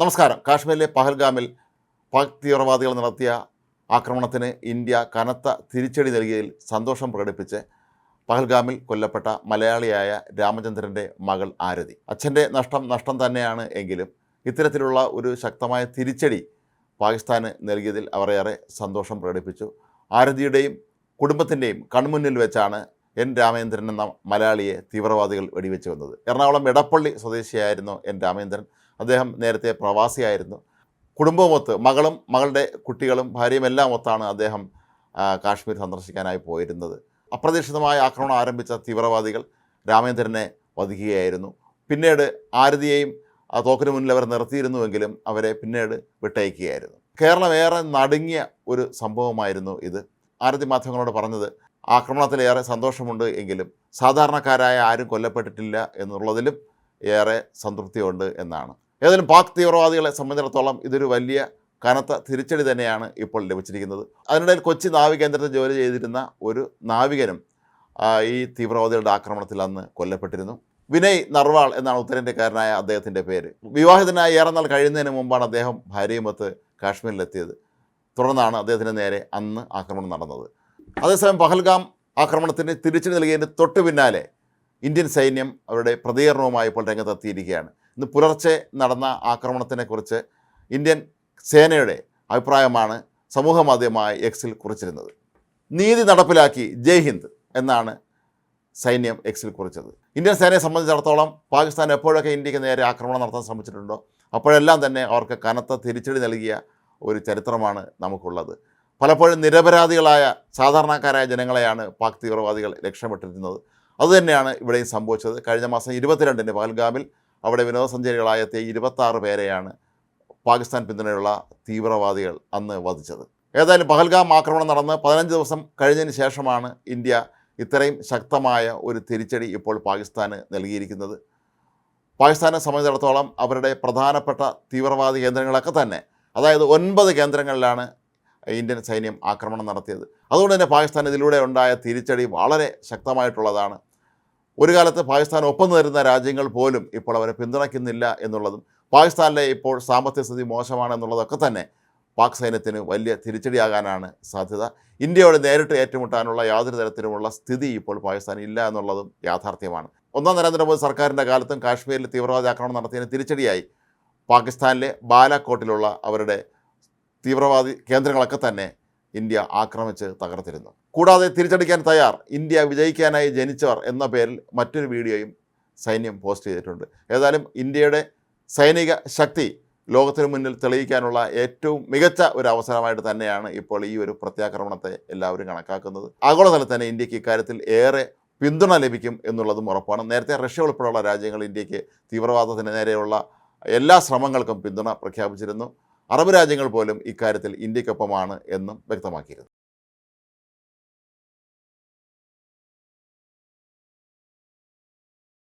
നമസ്കാരം. കാശ്മീരിലെ പഹൽഗാമിൽ പാക് തീവ്രവാദികൾ നടത്തിയ ആക്രമണത്തിന് ഇന്ത്യ കനത്ത തിരിച്ചടി നൽകിയതിൽ സന്തോഷം പ്രകടിപ്പിച്ച് പഹൽഗാമിൽ കൊല്ലപ്പെട്ട മലയാളിയായ രാമചന്ദ്രന്റെ മകൾ ആരതി. അച്ഛന്റെ നഷ്ടം നഷ്ടം തന്നെയാണ് എങ്കിലും ഇത്തരത്തിലുള്ള ഒരു ശക്തമായ തിരിച്ചടി പാകിസ്ഥാന് നൽകിയതിൽ അവർ ഏറെ സന്തോഷം പ്രകടിപ്പിച്ചു. ആരതിയുടെയും കുടുംബത്തിന്റെയും കൺമുന്നിൽ വെച്ചാണ് എൻ രാമേന്ദ്രൻ എന്ന മലയാളിയെ തീവ്രവാദികൾ വെടിവെച്ച് വന്നത് എറണാകുളം എടപ്പള്ളി സ്വദേശിയായിരുന്നു എൻ രാമേന്ദ്രൻ അദ്ദേഹം നേരത്തെ പ്രവാസിയായിരുന്നു. കുടുംബമൊത്ത് മകളും മകളുടെ കുട്ടികളും ഭാര്യയും എല്ലാം ഒത്താണ് അദ്ദേഹം കാശ്മീർ സന്ദർശിക്കാനായി പോയിരുന്നത്. അപ്രതീക്ഷിതമായ ആക്രമണം ആരംഭിച്ച തീവ്രവാദികൾ രാമേന്ദ്രനെ വധിക്കുകയായിരുന്നു. പിന്നീട് ആരതിയെയും തോക്കിന് മുന്നിൽ അവർ നിർത്തിയിരുന്നുവെങ്കിലും അവരെ പിന്നീട് വിട്ടയക്കുകയായിരുന്നു. കേരളം ഏറെ നടുങ്ങിയ ഒരു സംഭവമായിരുന്നു ഇത്. ആരതി മാധ്യമങ്ങളോട് പറഞ്ഞത് ആക്രമണത്തിലേറെ സന്തോഷമുണ്ട് എങ്കിലും സാധാരണക്കാരായ ആരും കൊല്ലപ്പെട്ടിട്ടില്ല എന്നുള്ളതിലും ഏറെ സംതൃപ്തിയുണ്ട് എന്നാണ്. ഏതായാലും പാക് തീവ്രവാദികളെ സംബന്ധിച്ചിടത്തോളം ഇതൊരു വലിയ കനത്ത തിരിച്ചടി തന്നെയാണ് ഇപ്പോൾ ലഭിച്ചിരിക്കുന്നത്. അതിനിടയിൽ കൊച്ചി നാവികേന്ദ്രത്തിൽ ജോലി ചെയ്തിരുന്ന ഒരു നാവികനും ഈ തീവ്രവാദികളുടെ ആക്രമണത്തിൽ അന്ന് കൊല്ലപ്പെട്ടിരുന്നു. വിനയ് നർവാൾ എന്നാണ് ഉത്തരേന്ത്യക്കാരനായ അദ്ദേഹത്തിന്റെ പേര്. വിവാഹിതനായ ഏറെ നാൾ കഴിയുന്നതിന് മുമ്പാണ് അദ്ദേഹം ഭാര്യയുമൊത്ത് കാശ്മീരിലെത്തിയത്. തുടർന്നാണ് അദ്ദേഹത്തിന് നേരെ അന്ന് ആക്രമണം നടന്നത്. അതേസമയം പഹൽഗാം ആക്രമണത്തിന് തിരിച്ചടി നൽകിയതിന് തൊട്ട് പിന്നാലെ ഇന്ത്യൻ സൈന്യം അവരുടെ പ്രതികരണവുമായി ഇപ്പോൾ രംഗത്തെത്തിയിരിക്കുകയാണ്. ഇന്ന് പുലർച്ചെ നടന്ന ആക്രമണത്തിനെക്കുറിച്ച് ഇന്ത്യൻ സേനയുടെ അഭിപ്രായമാണ് സമൂഹ മാധ്യമമായ എക്സിൽ കുറിച്ചിരുന്നത്. നീതി നടപ്പിലാക്കി ജയ് ഹിന്ദ് എന്നാണ് സൈന്യം എക്സിൽ കുറിച്ചത്. ഇന്ത്യൻ സേനയെ സംബന്ധിച്ചിടത്തോളം പാകിസ്ഥാൻ എപ്പോഴൊക്കെ ഇന്ത്യയ്ക്ക് നേരെ ആക്രമണം നടത്താൻ ശ്രമിച്ചിട്ടുണ്ടോ അപ്പോഴെല്ലാം തന്നെ അവർക്ക് കനത്ത തിരിച്ചടി നൽകിയ ഒരു ചരിത്രമാണ് നമുക്കുള്ളത്. പലപ്പോഴും നിരപരാധികളായ സാധാരണക്കാരായ ജനങ്ങളെയാണ് പാക് തീവ്രവാദികൾ ലക്ഷ്യമിട്ടിരുന്നത്. അതുതന്നെയാണ് ഇവിടെയും സംഭവിച്ചത്. കഴിഞ്ഞ മാസം ഇരുപത്തിരണ്ടിന് പഹൽഗാമിൽ അവിടെ വിനോദസഞ്ചാരികളായ ഇരുപത്താറ് പേരെയാണ് പാകിസ്ഥാൻ പിന്തുണയുള്ള തീവ്രവാദികൾ അന്ന് വധിച്ചത്. ഏതായാലും പഹൽഗാം ആക്രമണം നടന്ന് പതിനഞ്ച് ദിവസം കഴിഞ്ഞതിന് ശേഷമാണ് ഇന്ത്യ ഇത്രയും ശക്തമായ ഒരു തിരിച്ചടി ഇപ്പോൾ പാകിസ്ഥാന് നൽകിയിരിക്കുന്നത്. പാകിസ്ഥാനെ സംബന്ധിച്ചിടത്തോളം അവരുടെ പ്രധാനപ്പെട്ട തീവ്രവാദി കേന്ദ്രങ്ങളൊക്കെ തന്നെ അതായത് ഒൻപത് കേന്ദ്രങ്ങളിലാണ് ഇന്ത്യൻ സൈന്യം ആക്രമണം നടത്തിയത്. അതുകൊണ്ട് തന്നെ പാകിസ്ഥാൻ ഇതിലൂടെ ഉണ്ടായ തിരിച്ചടി വളരെ ശക്തമായിട്ടുള്ളതാണ് ഒരു കാലത്ത് പാകിസ്ഥാൻ ഒപ്പം നിന്നിരുന്ന രാജ്യങ്ങൾ പോലും ഇപ്പോൾ അവരെ പിന്തുണയ്ക്കുന്നില്ല എന്നുള്ളതും പാകിസ്ഥാനിലെ ഇപ്പോൾ സാമ്പത്തിക സ്ഥിതി മോശമാണെന്നുള്ളതൊക്കെ തന്നെ പാക് സൈന്യത്തിന് വലിയ തിരിച്ചടിയാകാനാണ് സാധ്യത. ഇന്ത്യയോട് നേരിട്ട് ഏറ്റുമുട്ടാനുള്ള യാതൊരു തരത്തിലുമുള്ള സ്ഥിതി ഇപ്പോൾ പാകിസ്ഥാൻ ഇല്ല എന്നുള്ളതും യാഥാർത്ഥ്യമാണ്. ഒന്നാം നരേന്ദ്രമോദി സർക്കാരിന്റെ കാലത്തും കാശ്മീരിൽ തീവ്രവാദി ആക്രമണം നടത്തിയതിന് തിരിച്ചടിയായി പാകിസ്ഥാനിലെ ബാലാക്കോട്ടിലുള്ള അവരുടെ തീവ്രവാദി കേന്ദ്രങ്ങളൊക്കെ തന്നെ ഇന്ത്യ ആക്രമിച്ച് തകർത്തിരുന്നു. കൂടാതെ തിരിച്ചടിക്കാൻ തയ്യാർ. ഇന്ത്യ വിജയിക്കാനായി ജനിച്ചവർ എന്ന പേരിൽ മറ്റൊരു വീഡിയോയും സൈന്യം പോസ്റ്റ് ചെയ്തിട്ടുണ്ട്. ഏതായാലും ഇന്ത്യയുടെ സൈനിക ശക്തി ലോകത്തിന് മുന്നിൽ തെളിയിക്കാനുള്ള ഏറ്റവും മികച്ച ഒരു അവസരമായിട്ട് തന്നെയാണ് ഇപ്പോൾ ഈ ഒരു പ്രത്യാക്രമണത്തെ എല്ലാവരും കണക്കാക്കുന്നത്. ആഗോളതലത്തിൽ തന്നെ ഇന്ത്യയ്ക്ക് ഇക്കാര്യത്തിൽ ഏറെ പിന്തുണ ലഭിക്കും എന്നുള്ളതും ഉറപ്പാണ്. നേരത്തെ റഷ്യ ഉൾപ്പെടെയുള്ള രാജ്യങ്ങൾ ഇന്ത്യയ്ക്ക് തീവ്രവാദത്തിന് നേരെയുള്ള എല്ലാ ശ്രമങ്ങൾക്കും പിന്തുണ പ്രഖ്യാപിച്ചിരുന്നു. അറബ് രാജ്യങ്ങൾ പോലും ഇക്കാര്യത്തിൽ ഇന്ത്യക്കൊപ്പമാണ് എന്നും വ്യക്തമാക്കിയിരുന്നു.